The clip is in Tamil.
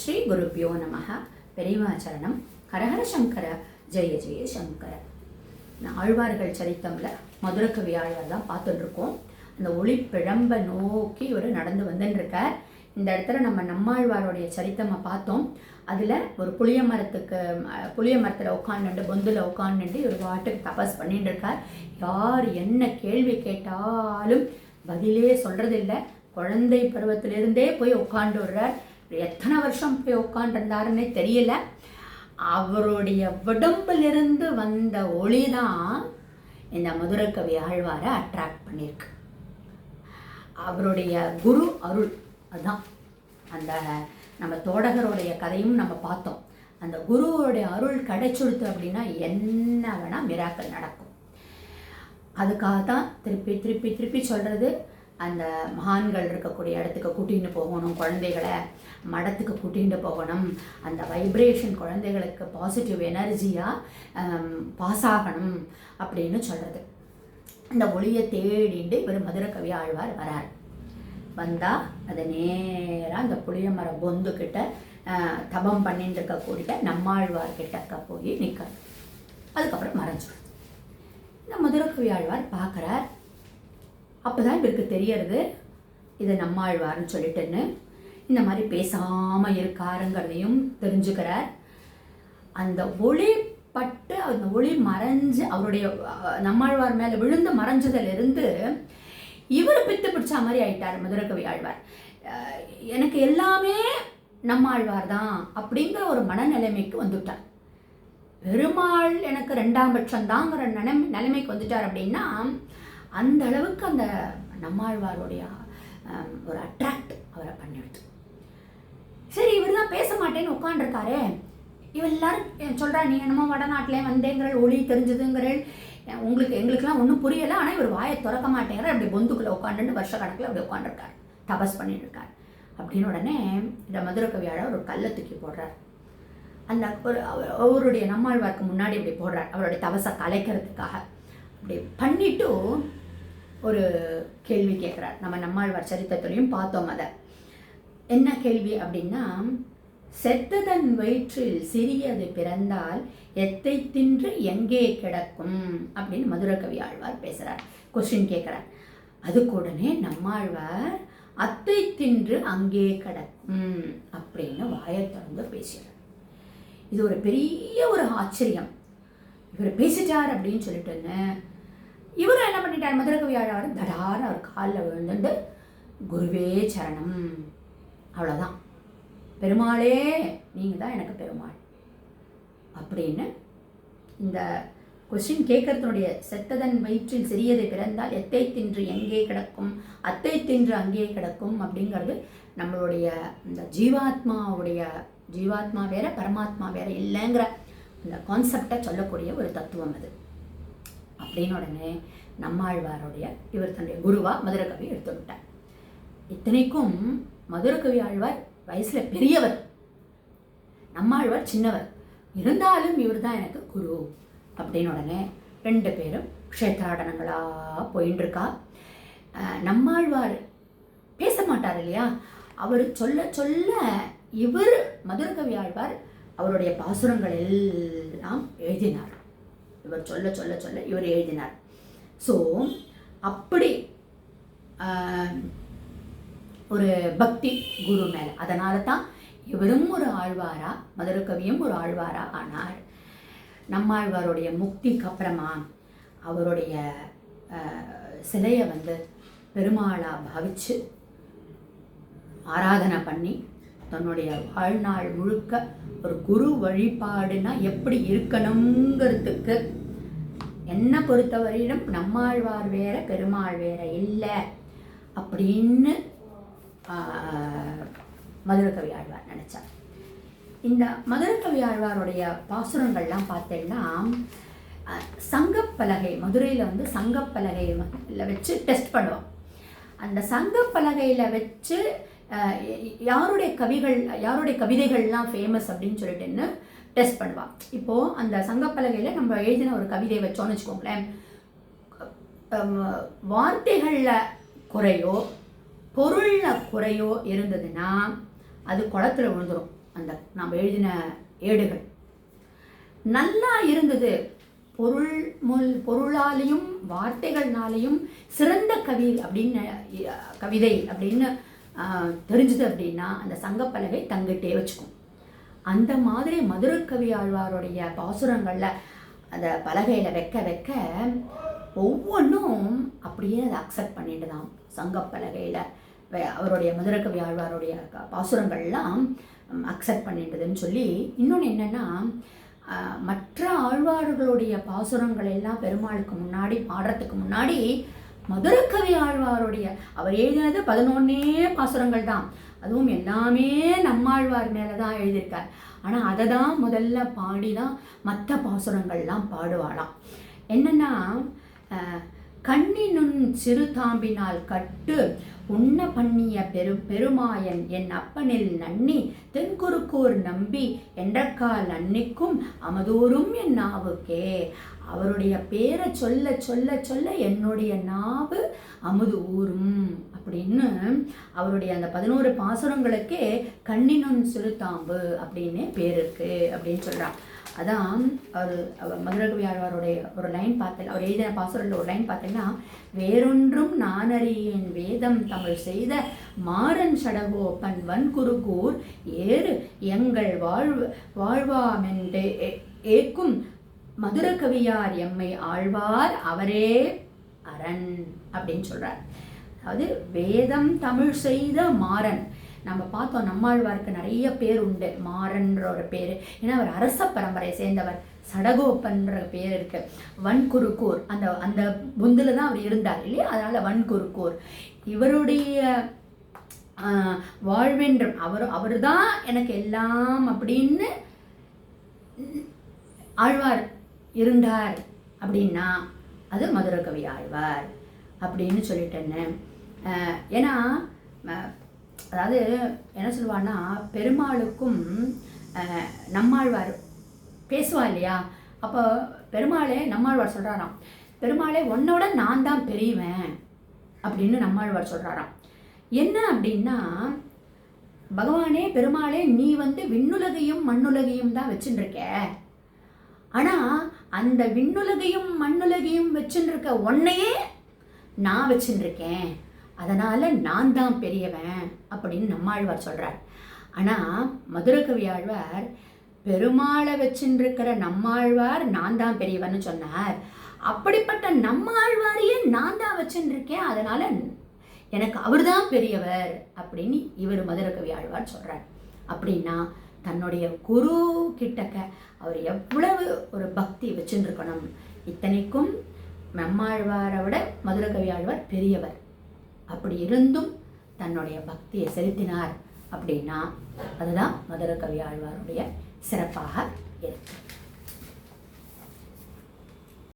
ஸ்ரீ குருப்பியோ நமக பெரியவாச்சரணம் ஹரஹர சங்கர. ஜெய ஜெய சங்கர. ஆழ்வார்கள் சரித்தமில் மதுரக்கவி ஆழ்வார் தான் பார்த்துட்டு இருக்கோம் அந்த ஒளி பிழம்ப நோக்கி இவர் நடந்து வந்துட்டுருக்கார். இந்த இடத்துல நம்ம நம்மாழ்வாருடைய சரித்தமை பார்த்தோம். அதில் ஒரு புளிய மரத்துக்கு புளிய மரத்தில் உட்காந்துட்டு பொந்தில் உட்காந்துட்டு ஒரு வாட்டுக்கு தபஸ் பண்ணிட்டு இருக்கார் யார் என்ன கேள்வி கேட்டாலும் பதிலே சொல்கிறதில்ல குழந்தை பருவத்திலிருந்தே போய் உட்காந்து விடுறார். எத்தனை வருஷம் போய் உட்காண்டிருந்தாருன்னே தெரியல. அவருடைய உடம்பிலிருந்து வந்த ஒளி தான் இந்த மதுரக்கவி ஆழ்வாரை அட்ராக்ட் பண்ணியிருக்கு. அவருடைய குரு அருள் அதுதான் அந்த நம்ம தோடகருடைய கதையும் நம்ம பார்த்தோம். அந்த குருவோடைய அருள் கிடைச்சுடுத்து அப்படின்னா என்ன வேணால் மிராக்கள் நடக்கும். அதுக்காக தான் திருப்பி திருப்பி திருப்பி சொல்கிறது அந்த மகான்கள் இருக்கக்கூடிய இடத்துக்கு கூட்டிகிட்டு போகணும் குழந்தைகளை மடத்துக்கு கூட்டிகிட்டு போகணும். அந்த வைப்ரேஷன் குழந்தைகளுக்கு பாசிட்டிவ் எனர்ஜியாக பாஸ் ஆகணும் அப்படின்னு சொல்கிறது இந்த ஒளியை தேடிண்டு இவர் மதுரக்கவி ஆழ்வார் வரார். வந்தால் அதை நேராக அந்த புளிய மர பொந்துக்கிட்ட தபம் பண்ணிட்டு இருக்கக்கூடிய நம்மாழ்வார் கிட்டக்க போய் நிற்கிறார் அதுக்கப்புறம் மறைஞ்சிடும் இந்த மதுரக்கவி ஆழ்வார் பார்க்குறார் அப்போ தான் இவருக்கு தெரியறது இது நம்மாழ்வார்னு சொல்லிட்டுன்னு. இந்த மாதிரி பேசாமல் இருக்காருங்கிறதையும் தெரிஞ்சுக்கிறார். அந்த ஒளி பட்டு அந்த ஒளி மறைஞ்சு அவருடைய நம்மாழ்வார் மேலே விழுந்து மறைஞ்சதுலேருந்து இவர் பித்து பிடிச்ச மாதிரி ஆயிட்டார் மதுரகவி ஆழ்வார். எனக்கு எல்லாமே நம்மாழ்வார் தான் அப்படிங்கிற ஒரு மனநிலைமைக்கு வந்துட்டார். பெருமாள் எனக்கு ரெண்டாம் பட்சம் தாங்கிற நிலைமைக்கு வந்துட்டார் அப்படின்னா அந்த அளவுக்கு அந்த நம்மாழ்வாருடைய ஒரு அட்ராக்ட் அவரை பண்ணிடுது சரி இவர் தான் பேச மாட்டேன்னு உட்காண்டிருக்காரே இவ எல்லாரும் சொல்கிறா நீ என்னமோ வடநாட்டிலே வந்தேங்கிற ஒளி தெரிஞ்சதுங்கிறள் உங்களுக்கு எங்களுக்கெல்லாம் ஒன்றும் புரியலை ஆனால் இவர் வாயை திறக்க மாட்டேங்கிற அப்படி பொந்துக்குள்ளே உட்காந்துட்டு வருஷ கணக்கில் அப்படி உட்காந்துருக்கார் தபஸ் பண்ணிட்டு இருக்கார் அப்படின்னு உடனே இந்த மதுரை கவியாழ ஒரு கல்லை தூக்கி போடுறார். அந்த ஒரு அவர் அவருடைய நம்மாழ்வார்க்கு முன்னாடி இப்படி போடுறார் அவருடைய தவசை கலைக்கிறதுக்காக. அப்படி பண்ணிவிட்டு ஒரு கேள்வி கேட்குறார் நம்ம நம்மாழ்வார் சரித்திரத்துலையும் பார்த்தோம் அதை. என்ன கேள்வி அப்படின்னா செத்ததன் வயிற்றில் சிறியது பிறந்தால் எத்தை தின்று எங்கே கிடக்கும்? அப்படின்னு மதுரகவி ஆழ்வார் பேசுகிறார் கொஸ்டின் கேட்குறார் அதுக்கு உடனே நம்மாழ்வார் அத்தை தின்று அங்கே கிடக்கும் அப்படின்னு வாயை திறந்து பேசுகிறார் இது ஒரு பெரிய ஒரு ஆச்சரியம். இவர் பேசிட்டார் அப்படின்னு சொல்லிட்டுன்னு இவர் என்ன பண்ணிட்டார்? மதுரகவி ஆழ்வார் தடாரம் அவர் காலில் விழுந்துட்டு குருவே சரணம். அவ்வளோதான் பெருமாளே நீங்கள் தான் எனக்கு பெருமாள். அப்படின்னு இந்த கொஸ்டின் கேட்கறதுனுடைய செத்ததன் வயிற்றில் சிறியதை பிறந்தால் எத்தை தின்று எங்கே கிடக்கும் அத்தை தின்று அங்கே கிடக்கும் அப்படிங்கிறது நம்மளுடைய இந்த ஜீவாத்மாவுடைய ஜீவாத்மா வேற பரமாத்மா வேற இல்லைங்கிற அந்த கான்செப்டை சொல்லக்கூடிய ஒரு தத்துவம் அது. அப்படின்னு உடனே நம்மாழ்வாருடைய இவர் தன்னுடைய குருவா மதுரகவி எடுத்து விட்டார். இத்தனைக்கும் மதுரகவி ஆழ்வார் வயசில் பெரியவர். நம்மாழ்வார் சின்னவர். இருந்தாலும் இவர் தான் எனக்கு குரு. அப்படின்னு உடனே ரெண்டு பேரும் க்ஷேத்ராடனங்களாக போயின்னு இருக்கா நம்மாழ்வார் பேச மாட்டார் இல்லையா? அவர் சொல்ல சொல்ல இவர் மதுரகவி ஆழ்வார் அவருடைய பாசுரங்கள் எல்லாம் எழுதினார். இவர் சொல்ல சொல்ல சொல்ல இவர் எழுதினார். ஸோ அப்படி ஒரு பக்தி குரு மேலே. அதனால தான் இவரும் ஒரு ஆழ்வாரா மதுரகவியும் ஒரு ஆழ்வாரா ஆனார். நம்மாழ்வாருடைய முக்திக்கு அப்புறமா அவருடைய சிலையை வந்து பெருமாளாக பாவித்து ஆராதனை பண்ணி தன்னுடைய வாழ்நாள் முழுக்க ஒரு குரு வழிபாடுனா எப்படி இருக்கணுங்கிறதுக்கு என்னை பொறுத்தவரையிலும் நம்மாழ்வார் வேற பெருமாள் வேற இல்லை அப்படின்னு மதுரகவி ஆழ்வார் நினச்சார். இந்த மதுரகவி ஆழ்வாருடைய பாசுரங்கள்லாம் பார்த்தேன்னா சங்கப்பலகை மதுரையில் வந்து சங்கப்பலகை வச்சு டெஸ்ட் பண்ணுவோம் அந்த சங்கப்பலகையில் வச்சு யாருடைய கவிகள் யாருடைய கவிதைகள்லாம் ஃபேமஸ் அப்படின்னு சொல்லிட்டுன்னு டெஸ்ட் பண்ணுவாள் இப்போது அந்த சங்கப்பலகையில் நம்ம எழுதின ஒரு கவிதை வச்சோன்னு வச்சுக்கோங்களேன். வார்த்தைகளில் குறையோ பொருளில் குறையோ இருந்ததுன்னா அது குளத்துல விழுந்துடும் அந்த நாம் எழுதின ஏடுகள். நல்லா இருந்தது. பொருள் முல் பொருளாலையும் வார்த்தைகள்னாலையும் சிறந்த கவி அப்படின்னு கவிதை அப்படின்னு தெரிஞ்சது தெரிஞ்சுது அப்படின்னா அந்த சங்கப்பலகை தங்கிட்டே வச்சுக்கும். அந்த மாதிரி மதுரக்கவி ஆழ்வாருடைய பாசுரங்களில் அந்த பலகையில் வைக்க வைக்க ஒவ்வொன்றும் அப்படியே அதை அக்செப்ட் பண்ணிகிட்டு தான் சங்க பலகையில் அவருடைய மதுரக்கவி ஆழ்வாருடைய பாசுரங்கள்லாம் அக்செப்ட் பண்ணிட்டுதுன்னு சொல்லி இன்னொன்று என்னென்னா மற்ற ஆழ்வார்களுடைய பாசுரங்கள் எல்லாம் பெருமாளுக்கு முன்னாடி பாடுறதுக்கு முன்னாடி மதுரக்கவி ஆழ்வாருடைய அவர் எழுதினது பதினொன்னே பாசுரங்கள் தான் அதுவும் எல்லாமே நம்மாழ்வார் மேலே தான் எழுதியிருக்கார். ஆனால் அதை தான் முதல்ல பாடி தான் மற்ற பாசுரங்கள்லாம் பாடுவாளாம். என்னென்னா கண்ணினுன் சிறு தாம்பினால் கட்டு உண்ண பண்ணிய பெரு பெருமாயன் என் அப்பனில் நன்னி தென்குறுக்கூர் நம்பி என்றக்கால் அன்னிக்கும் அமதூரும் என் நாவுக்கே. அவருடைய பேரை சொல்ல சொல்ல சொல்ல என்னுடைய நாவு அமுது ஊறும் அப்படின்னு அவருடைய அந்த பதினோரு பாசுரங்களுக்கே கண்ணினும் சிறுதாம்பு அப்படின்னு பேர் இருக்கு அப்படின்னு சொல்கிறான் அதான் அவர் அவர் மதுரகவி ஆழ்வாருடைய ஒரு லைன் பார்த்தேன். அவர் எழுதின பாசுரில் ஒரு லைன் பார்த்தேன்னா வேறொன்றும் நானறியேன் வேதம் தமிழ் செய்த மாறன் சடகோப்பன் வன்குருகூர் ஏறு எங்கள் வாழ்வு வாழ்வாமென்றே ஏ- ஏக்கும் மதுரகவியார் எம்மை ஆழ்வார் அவரே அரண் அப்படின்னு சொல்கிறார் அதாவது வேதம் தமிழ் செய்த மாறன் நம்ம பார்த்தோம் நம்மாழ்வாருக்கு நிறைய பேர் உண்டு. மாறன்ற ஒரு பேர். ஏன்னா அவர் அரச பரம்பரையை சேர்ந்தவர். சடகோப்பன்ற பேர் இருக்கு. வன்குருக்கூர். அந்த அந்த புந்தில் தான் அவர் இருந்தார் இல்லையா? அதனால் வன்குருக்கூர். இவருடைய வாழ்வென்றும் வாழ்வென்ற அவர் அவர் தான் எனக்கு எல்லாம் அப்படின்னு ஆழ்வார் இருந்தார் அப்படின்னா அது மதுரகவி ஆழ்வார் அப்படின்னு சொல்லிட்டேன்னு. ஏன்னா அதாவது என்ன சொல்லுவான்னா பெருமாளுக்கும் நம்மாழ்வார் பேசுவா இல்லையா? அப்போ பெருமாளே நம்மாழ்வார் சொல்கிறாராம் பெருமாளே உன்னோட நான் தான் பெரியவன் அப்படின்னு நம்மாழ்வார் சொல்கிறாராம் என்ன அப்படின்னா பகவானே பெருமாளே நீ வந்து விண்ணுலகையும் மண்ணுலகையும் தான் வச்சுட்டுருக்க ஆனால் அந்த விண்ணுலகையும் மண்ணுலகையும் வச்சுட்டு இருக்க உன்னையே நான் வச்சுருக்கேன் அதனால் நான் தான் பெரியவன் அப்படின்னு நம்மாழ்வார் சொல்கிறார் ஆனால் மதுரகவி ஆழ்வார் பெருமாளை வச்சுருக்கிற நம்மாழ்வார் நான் தான் பெரியவன்னு சொன்னார். அப்படிப்பட்ட நம்மாழ்வாரையே நான் தான் வச்சுருக்கேன் அதனால் எனக்கு அவர் தான் பெரியவர் அப்படின்னு இவர் மதுரகவி ஆழ்வார் சொல்கிறார் அப்படின்னா தன்னுடைய குரு கிட்டக்க அவர் எவ்வளவு ஒரு பக்தி வச்சுருக்கணும் இத்தனைக்கும் நம்மாழ்வாரை விட மதுரகவி ஆழ்வார் பெரியவர். அப்படி இருந்தும் தன்னுடைய பக்தியை செலுத்தினார் அப்படின்னா அதுதான் மதுரகவி ஆழ்வாருடைய சிறப்பாக இருக்கு.